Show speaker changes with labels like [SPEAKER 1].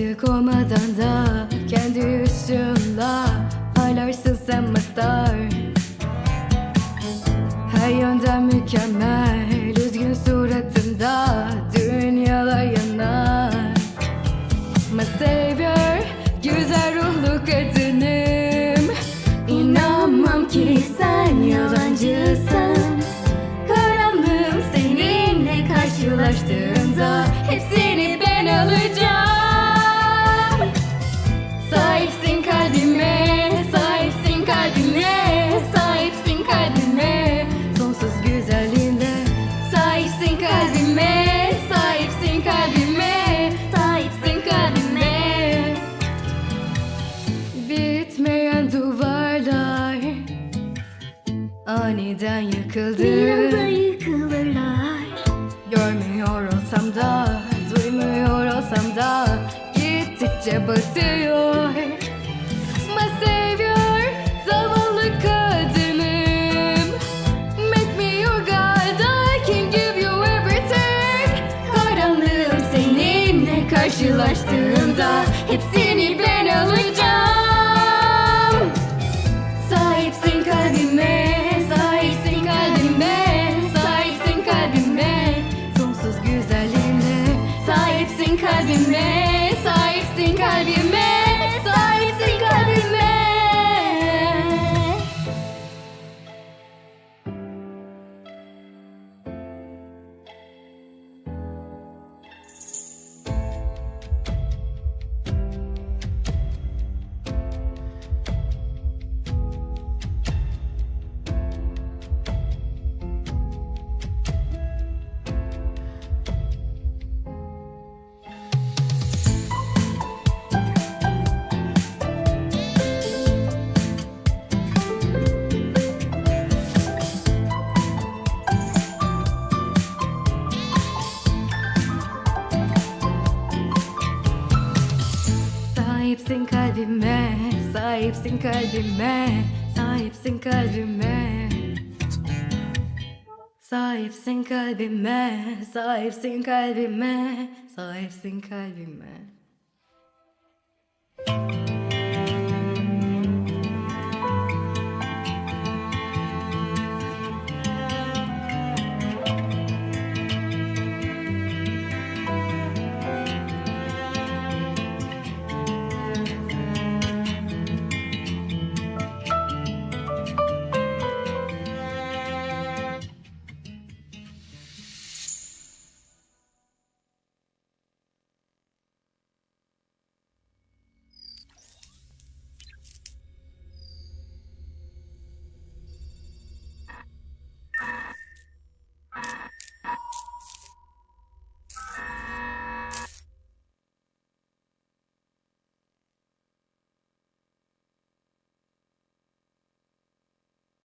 [SPEAKER 1] Durmadan da kendi ışığınla Parlarsın sen mastar Her yönden mükemmel Üzgün suratında Dünyalar yanar. My savior Güzel ruhlu kadınım. İnanmam ki sen yalancısın Aniden yıkıldı.
[SPEAKER 2] Bir anda yıkılırlar.
[SPEAKER 1] Görmüyor olsam da, duymuyor olsam da Gittikçe batıyor. Karşılaştığında Hepsini ben alacağım. Sahipsin kalbime, Sahipsin kalbime, Sahipsin kalbime, sahipsin kalbime, sahipsin kalbime. Sahipsin kalbime, sahipsin kalbime, sahipsin kalbime.